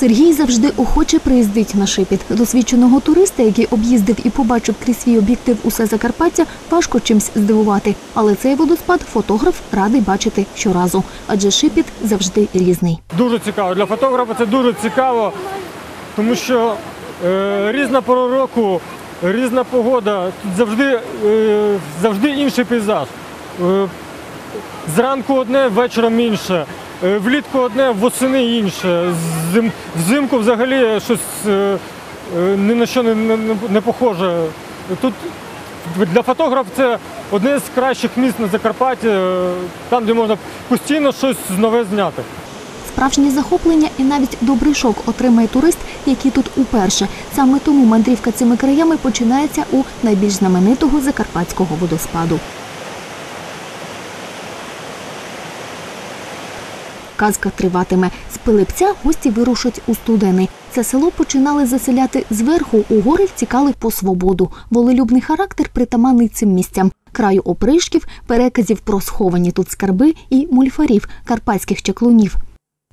Сергій завжди охоче приїздить на шипіт. Досвідченого туриста, який об'їздив і побачив крізь свій об'єктив усе Закарпаття, важко чимсь здивувати. Але цей водоспад фотограф радий бачити щоразу, адже шипіт завжди різний. Дуже цікаво. Для фотографа це дуже цікаво, тому що е, різна пора року, різна погода, тут завжди, е, завжди інший пейзаж. Е, зранку одне, вечором інше. Е, влітку одне, восени інше. Зим, взимку взагалі щось е, е, ні на що не, не, не похоже. Тут для фотографа це одне з кращих місць на Закарпатті, там, де можна постійно щось нове зняти. Справжнє захоплення і навіть добрий шок отримає турист, який тут уперше. Саме тому мандрівка цими краями починається у найбільш знаменитого закарпатського водоспаду. Казка триватиме. З Пилипця гості вирушать у студени. Це село починали заселяти зверху. У гори втікали по свободу. Волелюбний характер притаманний цим місцям. Краю опришків, переказів про сховані тут скарби і мульфарів, карпатських чаклунів.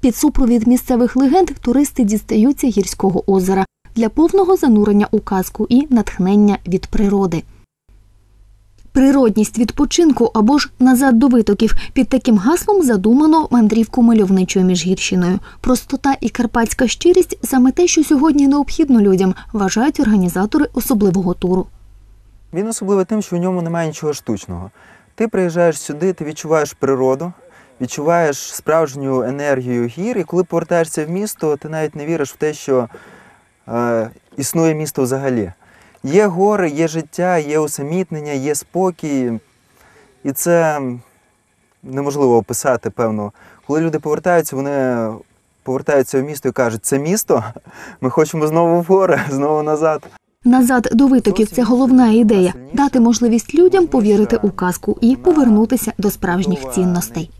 Під супровід місцевих легенд туристи дістаються гірського озера для повного занурення у казку і натхнення від природи. Природність відпочинку або ж назад до витоків під таким гаслом задумано мандрівку мальовничою міжгірщиною. Простота і карпатська щирість саме те, що сьогодні необхідно людям, вважають організатори особливого туру. Він особливий тим, що в ньому немає нічого штучного. Ти приїжджаєш сюди, ти відчуваєш природу, відчуваєш справжню енергію гір, і коли повертаєшся в місто, ти навіть не віриш в те, що е, існує місто взагалі. Є гори, є життя, є усамітнення, є спокій. І це неможливо описати, певно. Коли люди повертаються, вони повертаються в місто і кажуть, це місто, ми хочемо знову в гори, знову назад. Назад до витоків це головна ідея дати можливість людям повірити у казку і повернутися до справжніх цінностей.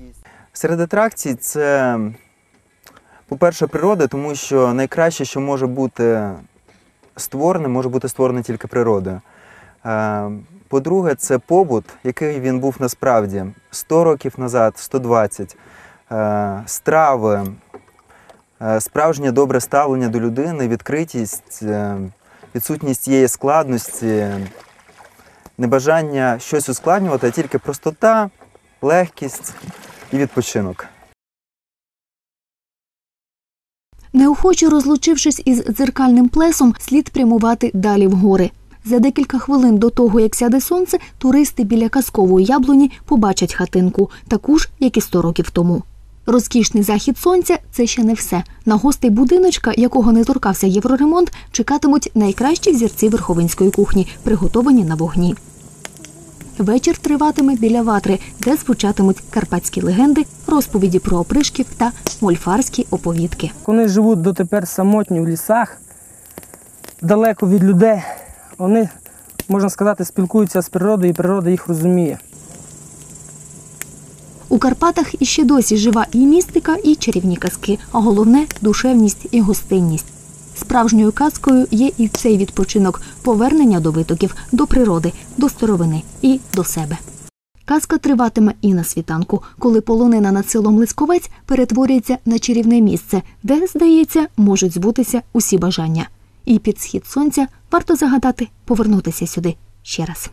Серед атракцій це, по-перше, природа, тому що найкраще, що може бути створене, може бути створене тільки природою. Е, По-друге, це побут, який він був насправді 100 років назад, 120, Е, страви, е, справжнє добре ставлення до людини, відкритість, відсутність тієї складності, небажання щось ускладнювати, а тільки простота, легкість і відпочинок. Неохоче розлучившись із дзеркальним плесом, слід прямувати далі в гори. За декілька хвилин до того, як сяде сонце, туристи біля казкової яблуні побачать хатинку, таку ж, як і 100 років тому. Розкішний захід сонця це ще не все. На гостей будиночка, якого не торкався євроремонт, чекатимуть найкращі взірці верховинської кухні, приготовані на вогні. Вечір триватиме біля ватри, де звучатимуть карпатські легенди, розповіді про опришків та мольфарські оповідки. Вони живуть дотепер самотні в лісах, далеко від людей. Вони, можна сказати, спілкуються з природою, і природа їх розуміє. У Карпатах іще досі жива і містика, і чарівні казки, а головне душевність і гостинність. Справжньою казкою є і цей відпочинок повернення до витоків, до природи, до старовини і до себе. Казка триватиме і на світанку, коли полонина над селом Лисковець перетворюється на чарівне місце, де, здається, можуть збутися усі бажання. І під схід сонця варто загадати повернутися сюди ще раз.